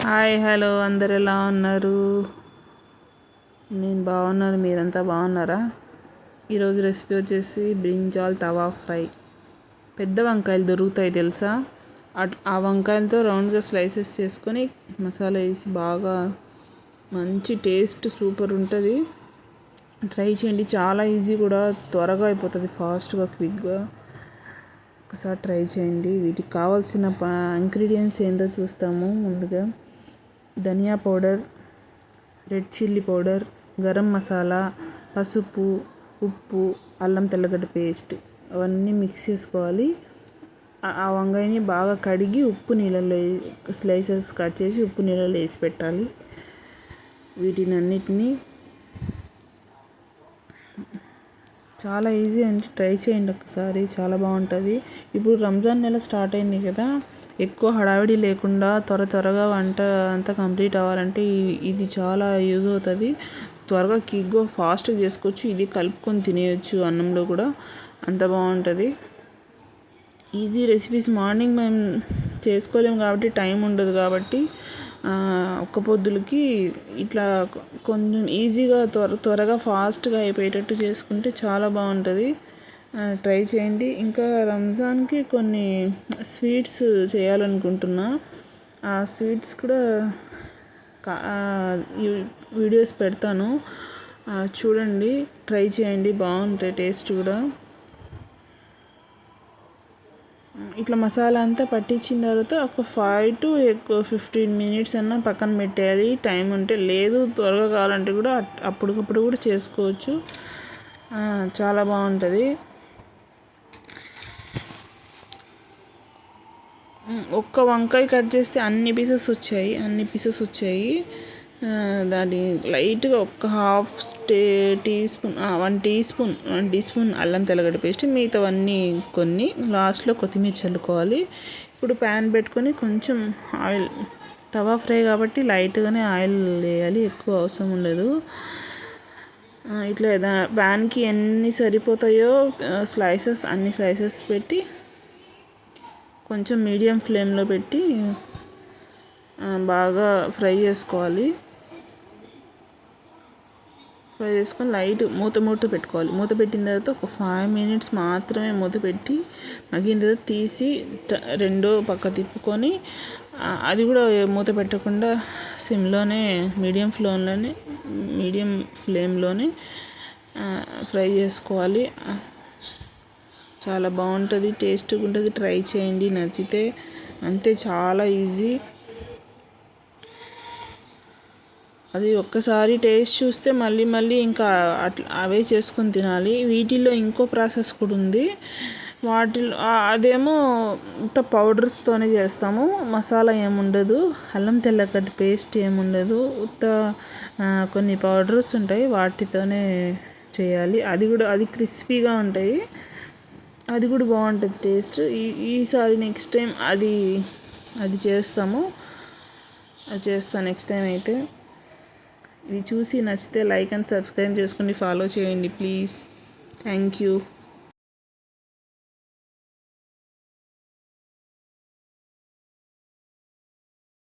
Hi hello అందరు ఎలా ఉన్నారు? నేను బాగున్నాను మీరంతా బాగున్నారా? ఈరోజు రెసిపీ వచ్చేసి బ్రింజాల్ తవా ఫ్రై. పెద్ద వంకాయలు దొరుకుతాయి తెలుసా? అట్- ఆ వంకాయలతో రౌండ్గా స్లైసెస్ చేసుకొని మసాలా వేసి బాగా మంచి టేస్ట్ సూపర్ ఉంటుంది. ట్రై చేయండి చాలా ఈజీ కూడా త్వరగా అయిపోతుంది ఫాస్ట్గా క్విక్గా. ఒకసారి ట్రై చేయండి. వీటికి కావాల్సిన ఇంగ్రీడియంట్స్ ఏందో చూస్తాము ముందుగా. Dhania powder red chilli powder garam masala పసుపు ఉప్పు అల్లం తెల్లగడ్డ పేస్ట్ అవన్నీ మిక్స్ చేసుకోవాలి. ఆ- వంగాయని వంకాయని బాగా కడిగి ఉప్పు నీళ్ళలో స్లైసెస్ కట్ చేసి ఉప్పు నీళ్ళలో వేసి పెట్టాలి. వీటిని అన్నిటినీ చాలా ఈజీ అండి. ట్రై చేయండి ఒకసారి. చాలా బాగుంటుంది. ఇప్పుడు రంజాన్ నెల స్టార్ట్ అయింది కదా. ఎక్కువ హడావిడి లేకుండా త్వర త్వరగా వంట అంతా కంప్లీట్ అవ్వాలంటే ఇది చాలా యూజ్ అవుతుంది. త్వరగా క్విక్గా ఫాస్ట్గా చేసుకోవచ్చు. ఇది కలుపుకొని తినేయచ్చు అన్నంలో కూడా. అంత బాగుంటుంది. ఈజీ రెసిపీస్ మార్నింగ్ మేము చేసుకోలేము కాబట్టి టైం ఉండదు కాబట్టి ఒక్క పొద్దులకి ఇట్లా కొంచెం ఈజీగా త్వర త్వరగా ఫాస్ట్గా అయిపోయేటట్టు చేసుకుంటే చాలా బాగుంటుంది. ట్రై చేయండి. ఇంకా రంజాన్కి కొన్ని స్వీట్స్ చేయాలనుకుంటున్నా. ఆ స్వీట్స్ కూడా వీడియోస్ పెడతాను. చూడండి ట్రై చేయండి. బాగుంటాయి టేస్ట్ కూడా. ఇట్లా మసాలా అంతా పట్టించిన తర్వాత ఒక ఫైవ్ టు ఎక్కువ ఫిఫ్టీన్ మినిట్స్ అన్నా పక్కన పెట్టేయాలి. టైం ఉంటే లేదు త్వరగా కావాలంటే కూడా అట్- అప్పటికప్పుడు కూడా చేసుకోవచ్చు. చాలా బాగుంటుంది. ఒక్క వంకాయ కట్ చేస్తే అన్ని పీసెస్ వచ్చాయి అన్ని పీసెస్ వచ్చాయి. దాని లైట్గా ఒక హాఫ్ టే teaspoon one teaspoon one teaspoon అల్లం తెల్లగడ్డ పేస్ట్ మిగతావన్నీ కొన్ని. లాస్ట్లో కొత్తిమీర చల్లుకోవాలి. ఇప్పుడు ప్యాన్ పెట్టుకొని కొంచెం ఆయిల్ తవా ఫ్రై కాబట్టి లైట్గానే ఆయిల్ వేయాలి ఎక్కువ అవసరం లేదు ఇట్లా ప్యాన్కి ఎన్ని సరిపోతాయో స్లైసెస్ అన్ని స్లైసెస్ పెట్టి కొంచెం మీడియం ఫ్లేమ్లో పెట్టి బాగా ఫ్రై చేసుకోవాలి. ఫ్రై చేసుకొని లైట్ మూత మూత పెట్టుకోవాలి. మూత పెట్టిన తర్వాత ఒక ఫైవ్ మినిట్స్ మాత్రమే మూత పెట్టి మగ్గిన తర్వాత తీసి రెండో పక్క తిప్పుకొని అది కూడా మూత పెట్టకుండా సిమ్లోనే మీడియం ఫ్లేమ్లోనే మీడియం ఫ్లేమ్లోనే ఫ్రై చేసుకోవాలి. చాలా బాగుంటుంది టేస్ట్గా ఉంటుంది. ట్రై చేయండి నచ్చితే. అంతే చాలా ఈజీ. అది ఒక్కసారి టేస్ట్ చూస్తే మళ్ళీ మళ్ళీ ఇంకా అట్లా అవే చేసుకొని తినాలి. వీటిల్లో ఇంకో ప్రాసెస్ కూడా ఉంది. వాటిలో అదేమో ఇంత పౌడర్స్తోనే చేస్తాము. మసాలా ఏముండదు అల్లం తెల్లగడ్డ పేస్ట్ ఏముండదు. ఉత్త కొన్ని పౌడర్స్ ఉంటాయి వాటితోనే చేయాలి. అది కూడా అది క్రిస్పీగా ఉంటాయి. అది కూడా బాగుంటుంది టేస్ట్. ఈ ఈసారి నెక్స్ట్ టైం అది అది చేస్తాము. అది చేస్తాను నెక్స్ట్ టైం అయితే. ఇది చూసి నచ్చితే లైక్ అండ్ సబ్స్క్రైబ్ చేసుకోండి ఫాలో చేయండి ప్లీజ్ థ్యాంక్ యూ